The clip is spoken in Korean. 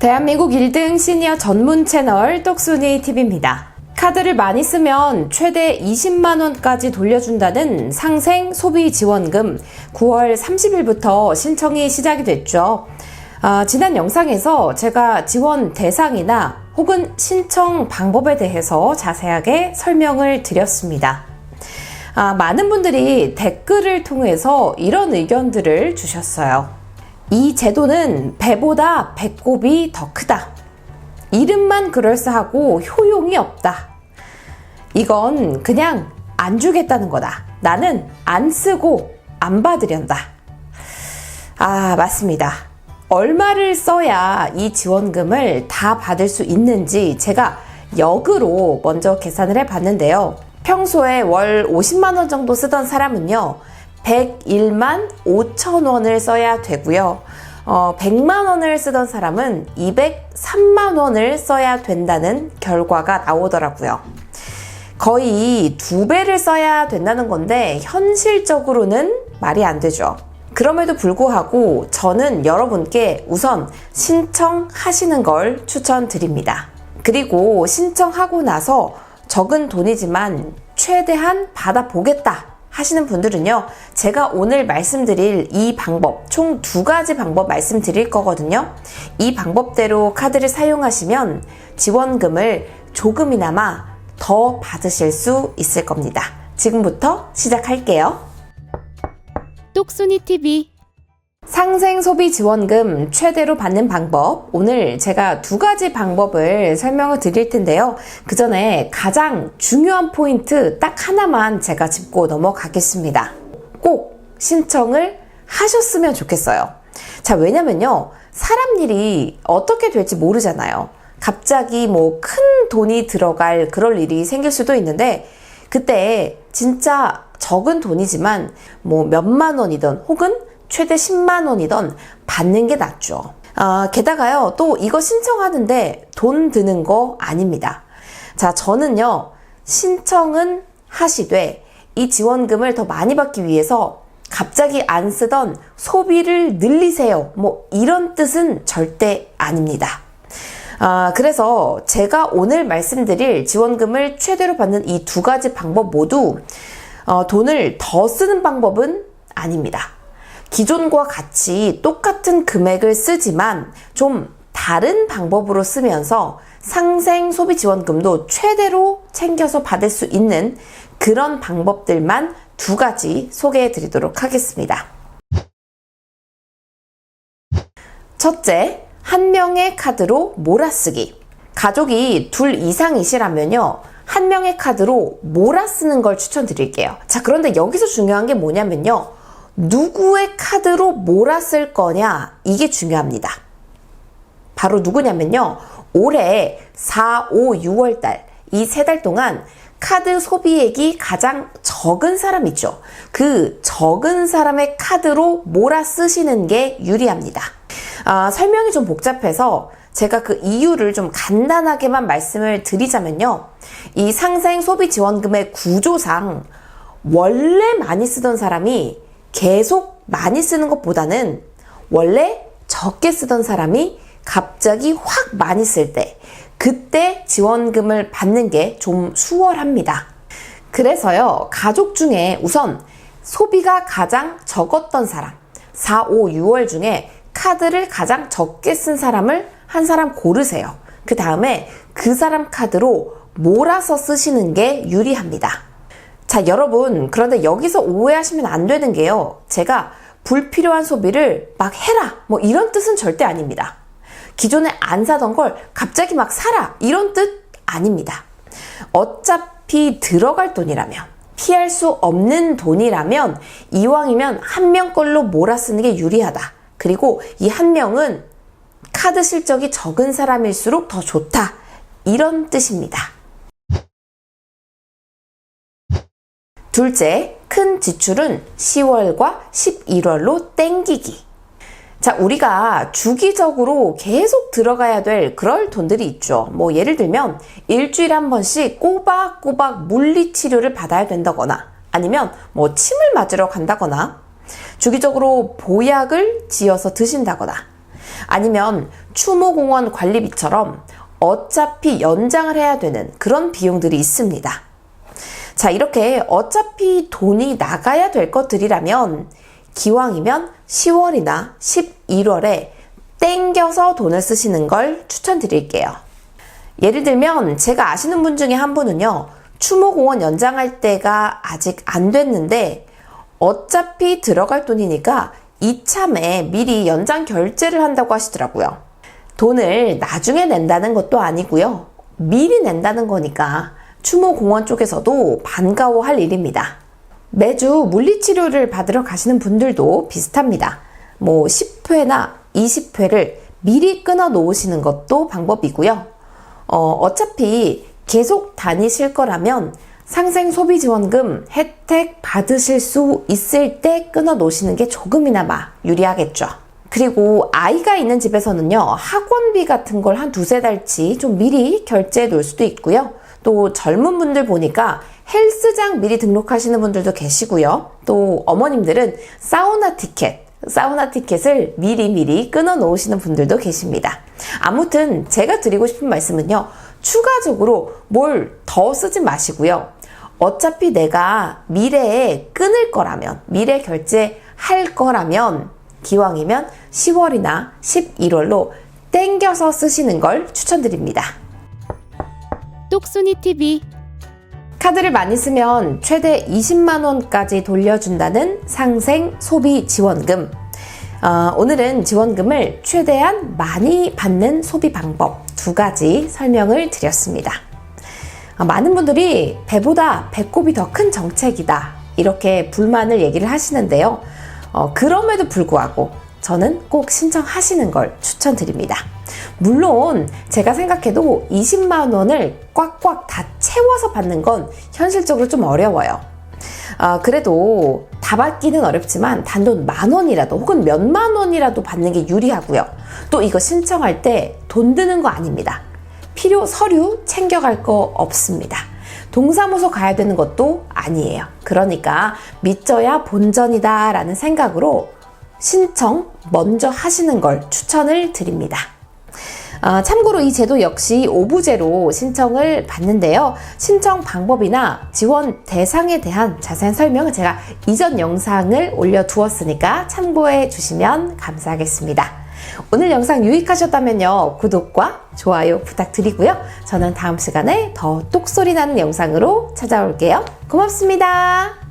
대한민국 1등 시니어 전문 채널 똑순이 TV입니다. 카드를 많이 쓰면 최대 20만원까지 돌려준다는 상생 소비 지원금 9월 30일부터 신청이 시작이 됐죠. 아, 지난 영상에서 제가 지원 대상이나 혹은 신청 방법에 대해서 자세하게 설명을 드렸습니다. 아, 많은 분들이 댓글을 통해서 이런 의견들을 주셨어요. 이 제도는 배보다 배꼽이 더 크다. 이름만 그럴싸하고 효용이 없다. 이건 그냥 안 주겠다는 거다. 나는 안 쓰고 안 받으련다. 아, 맞습니다. 얼마를 써야 이 지원금을 다 받을 수 있는지 제가 역으로 먼저 계산을 해 봤는데요. 평소에 월 50만원 정도 쓰던 사람은요, 101만 5천 원을 써야 되고요. 어, 100만 원을 쓰던 사람은 203만 원을 써야 된다는 결과가 나오더라고요. 거의 두 배를 써야 된다는 건데 현실적으로는 말이 안 되죠. 그럼에도 불구하고 저는 여러분께 우선 신청하시는 걸 추천드립니다. 그리고 신청하고 나서 적은 돈이지만 최대한 받아보겠다 하시는 분들은요, 제가 오늘 말씀드릴 이 방법, 총 두 가지 방법 말씀드릴 거거든요. 이 방법대로 카드를 사용하시면 지원금을 조금이나마 더 받으실 수 있을 겁니다. 지금부터 시작할게요. 똑순이 TV 상생 소비 지원금 최대로 받는 방법. 오늘 제가 두 가지 방법을 설명을 드릴 텐데요. 그 전에 가장 중요한 포인트 딱 하나만 제가 짚고 넘어가겠습니다. 꼭 신청을 하셨으면 좋겠어요. 자, 왜냐면요. 사람 일이 어떻게 될지 모르잖아요. 갑자기 뭐 큰 돈이 들어갈 그럴 일이 생길 수도 있는데, 그때 진짜 적은 돈이지만 뭐 몇만 원이든 혹은 최대 10만 원이던 받는 게 낫죠. 아, 게다가요, 또 이거 신청하는데 돈 드는 거 아닙니다. 자, 저는요, 신청은 하시되 이 지원금을 더 많이 받기 위해서 갑자기 안 쓰던 소비를 늘리세요. 뭐 이런 뜻은 절대 아닙니다. 아, 그래서 제가 오늘 말씀드릴 지원금을 최대로 받는 이 두 가지 방법 모두 어, 돈을 더 쓰는 방법은 아닙니다. 기존과 같이 똑같은 금액을 쓰지만 좀 다른 방법으로 쓰면서 상생 소비 지원금도 최대로 챙겨서 받을 수 있는 그런 방법들만 두 가지 소개해 드리도록 하겠습니다. 첫째, 한 명의 카드로 몰아쓰기. 가족이 둘 이상이시라면요. 한 명의 카드로 몰아쓰는 걸 추천드릴게요. 자, 그런데 여기서 중요한 게 뭐냐면요. 누구의 카드로 몰았을 거냐 이게 중요합니다. 바로 누구냐면요. 올해 4, 5, 6월 달 이 세 달 동안 카드 소비액이 가장 적은 사람 있죠. 그 적은 사람의 카드로 몰아 쓰시는 게 유리합니다. 아, 설명이 좀 복잡해서 제가 그 이유를 좀 간단하게만 말씀을 드리자면요. 이 상생 소비 지원금의 구조상 원래 많이 쓰던 사람이 계속 많이 쓰는 것보다는 원래 적게 쓰던 사람이 갑자기 확 많이 쓸 때, 그때 지원금을 받는 게 좀 수월합니다. 그래서요, 가족 중에 우선 소비가 가장 적었던 사람, 4, 5, 6월 중에 카드를 가장 적게 쓴 사람을 한 사람 고르세요. 그 다음에 그 사람 카드로 몰아서 쓰시는 게 유리합니다. 자, 여러분, 그런데 여기서 오해하시면 안 되는 게요. 제가 불필요한 소비를 막 해라. 뭐 이런 뜻은 절대 아닙니다. 기존에 안 사던 걸 갑자기 막 사라. 이런 뜻 아닙니다. 어차피 들어갈 돈이라면, 피할 수 없는 돈이라면, 이왕이면 한 명 걸로 몰아 쓰는 게 유리하다. 그리고 이 한 명은 카드 실적이 적은 사람일수록 더 좋다. 이런 뜻입니다. 둘째, 큰 지출은 10월과 11월로 땡기기. 자, 우리가 주기적으로 계속 들어가야 될 그럴 돈들이 있죠. 뭐, 예를 들면, 일주일에 한 번씩 꼬박꼬박 물리치료를 받아야 된다거나, 아니면 뭐, 침을 맞으러 간다거나, 주기적으로 보약을 지어서 드신다거나, 아니면 추모공원 관리비처럼 어차피 연장을 해야 되는 그런 비용들이 있습니다. 자, 이렇게 어차피 돈이 나가야 될 것들이라면 기왕이면 10월이나 11월에 땡겨서 돈을 쓰시는 걸 추천드릴게요. 예를 들면 제가 아시는 분 중에 한 분은요, 추모공원 연장할 때가 아직 안 됐는데 어차피 들어갈 돈이니까 이참에 미리 연장 결제를 한다고 하시더라고요. 돈을 나중에 낸다는 것도 아니고요. 미리 낸다는 거니까 추모공원 쪽에서도 반가워할 일입니다. 매주 물리치료를 받으러 가시는 분들도 비슷합니다. 뭐 10회나 20회를 미리 끊어 놓으시는 것도 방법이고요. 어, 어차피 계속 다니실 거라면 상생 소비 지원금 혜택 받으실 수 있을 때 끊어 놓으시는 게 조금이나마 유리하겠죠. 그리고 아이가 있는 집에서는요, 학원비 같은 걸 한 두세 달치 좀 미리 결제해 놓을 수도 있고요. 또 젊은 분들 보니까 헬스장 미리 등록하시는 분들도 계시고요. 또 어머님들은 사우나 티켓, 사우나 티켓을 미리미리 끊어 놓으시는 분들도 계십니다. 아무튼 제가 드리고 싶은 말씀은요. 추가적으로 뭘 더 쓰지 마시고요. 어차피 내가 미래에 끊을 거라면, 미래 결제할 거라면 기왕이면 10월이나 11월로 땡겨서 쓰시는 걸 추천드립니다. 똑순이 TV 카드를 많이 쓰면 최대 20만 원까지 돌려준다는 상생 소비 지원금. 어, 오늘은 지원금을 최대한 많이 받는 소비 방법 두 가지 설명을 드렸습니다. 어, 많은 분들이 배보다 배꼽이 더 큰 정책이다. 이렇게 불만을 얘기를 하시는데요. 어, 그럼에도 불구하고 저는 꼭 신청하시는 걸 추천드립니다. 물론 제가 생각해도 20만 원을 꽉꽉 다 채워서 받는 건 현실적으로 좀 어려워요. 아, 그래도 다 받기는 어렵지만 단돈 만 원이라도 혹은 몇 만 원이라도 받는 게 유리하고요. 또 이거 신청할 때 돈 드는 거 아닙니다. 필요 서류 챙겨갈 거 없습니다. 동사무소 가야 되는 것도 아니에요. 그러니까 믿져야 본전이다 라는 생각으로 신청 먼저 하시는 걸 추천을 드립니다. 아, 참고로 이 제도 역시 오부제로 신청을 받는데요. 신청 방법이나 지원 대상에 대한 자세한 설명은 제가 이전 영상을 올려두었으니까 참고해 주시면 감사하겠습니다. 오늘 영상 유익하셨다면요. 구독과 좋아요 부탁드리고요. 저는 다음 시간에 더 똑소리 나는 영상으로 찾아올게요. 고맙습니다.